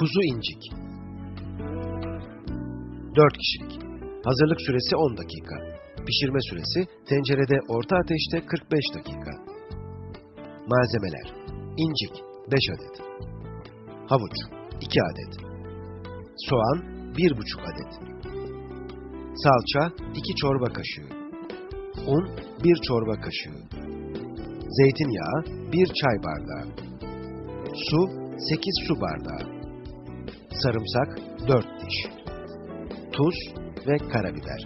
Kuzu incik. 4 kişilik. Hazırlık süresi 10 dakika. Pişirme süresi tencerede orta ateşte 45 dakika. Malzemeler. İncik 5 adet. Havuç 2 adet. Soğan 1,5 adet. Salça 2 çorba kaşığı. Un 1 çorba kaşığı. Zeytinyağı 1 çay bardağı. Su 8 su bardağı. Sarımsak 4 diş. Tuz ve karabiber.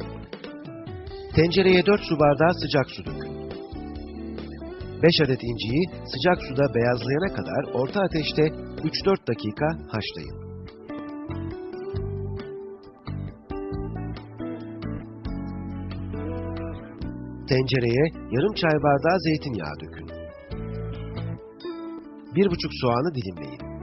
Tencereye 4 su bardağı sıcak su dökün. 5 adet inciyi sıcak suda beyazlayana kadar orta ateşte 3-4 dakika haşlayın. Tencereye yarım çay bardağı zeytinyağı dökün. 1,5 soğanı dilimleyin.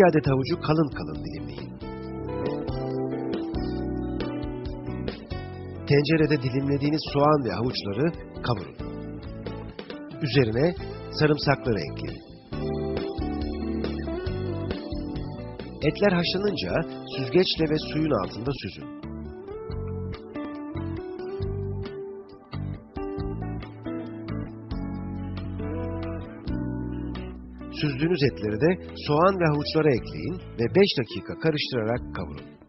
İki adet havucu kalın kalın dilimleyin. Tencerede dilimlediğiniz soğan ve havuçları kavurun. Üzerine sarımsakları ekleyin. Etler haşlanınca süzgeçle ve suyun altında süzün. Süzdüğünüz etleri de soğan ve havuçlara ekleyin ve 5 dakika karıştırarak kavurun.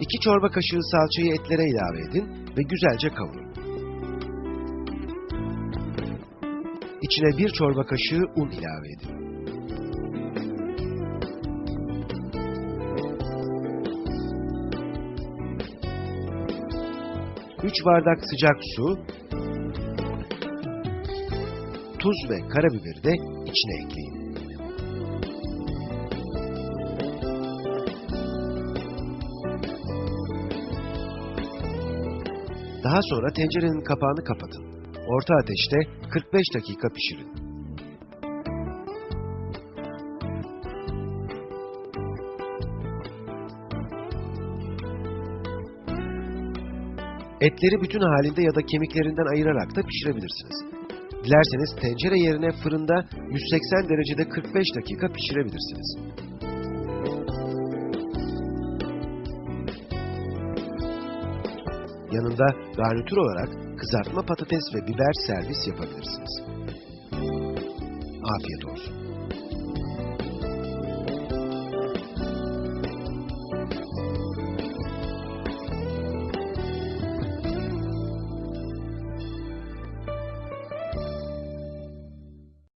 İki çorba kaşığı salçayı etlere ilave edin ve güzelce kavurun. İçine bir çorba kaşığı un ilave edin. Üç bardak sıcak su, tuz ve karabiberi de içine ekleyin. Daha sonra tencerenin kapağını kapatın. Orta ateşte 45 dakika pişirin. Etleri bütün halinde ya da kemiklerinden ayırarak da pişirebilirsiniz. Dilerseniz tencere yerine fırında 180 derecede 45 dakika pişirebilirsiniz. Yanında garnitür olarak kızartma patates ve biber servis yapabilirsiniz. Afiyet olsun.